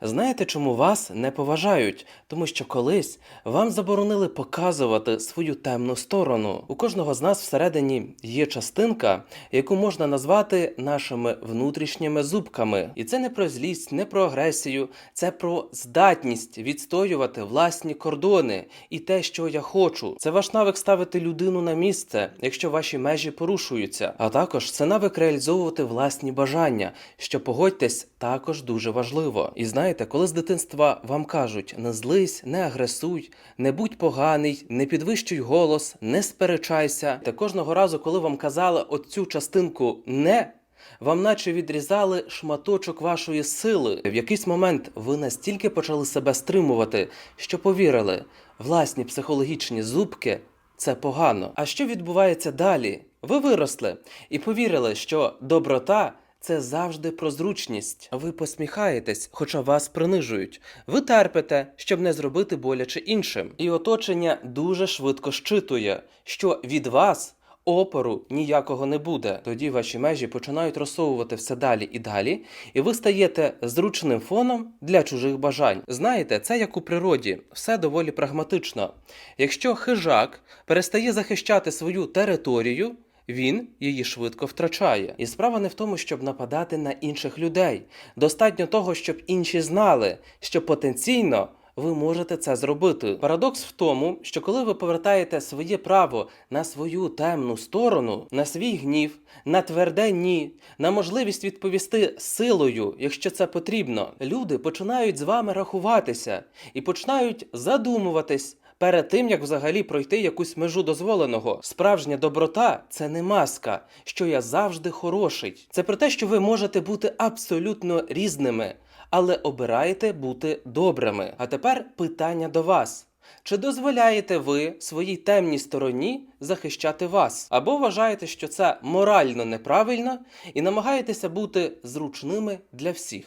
Знаєте, чому вас не поважають? Тому що колись вам заборонили показувати свою темну сторону. У кожного з нас всередині є частинка, яку можна назвати нашими внутрішніми зубками. І це не про злість, не про агресію, це про здатність відстоювати власні кордони і те, що я хочу. Це ваш навик ставити людину на місце, якщо ваші межі порушуються. А також це навик реалізовувати власні бажання, що погодьтесь також дуже важливо. І знаєте, коли з дитинства вам кажуть не злись, не агресуй, не будь поганий, не підвищуй голос, не сперечайся. Та кожного разу, коли вам казали оцю частинку не. Вам наче відрізали шматочок вашої сили. В якийсь момент ви настільки почали себе стримувати, що повірили, власні психологічні зубки це погано. А що відбувається далі? Ви виросли і повірили, що доброта. Це завжди про зручність. Ви посміхаєтесь, хоча вас принижують. Ви терпите, щоб не зробити боляче іншим. І оточення дуже швидко щитує, що від вас опору ніякого не буде. Тоді ваші межі починають розсовувати все далі і далі, і ви стаєте зручним фоном для чужих бажань. Знаєте, це як у природі, все доволі прагматично. Якщо хижак перестає захищати свою територію. Він її швидко втрачає. І справа не в тому, щоб нападати на інших людей. Достатньо того, щоб інші знали, що потенційно ви можете це зробити. Парадокс в тому, що коли ви повертаєте своє право на свою темну сторону, на свій гнів, на тверде ні, на можливість відповісти силою, якщо це потрібно, люди починають з вами рахуватися і починають задумуватись. Перед тим як взагалі пройти якусь межу дозволеного, справжня доброта це не маска, що я завжди хороший. Це про те, що ви можете бути абсолютно різними, але обираєте бути добрими. А тепер питання до вас. Чи дозволяєте ви своїй темній стороні захищати вас? Або вважаєте, що це морально неправильно і намагаєтеся бути зручними для всіх?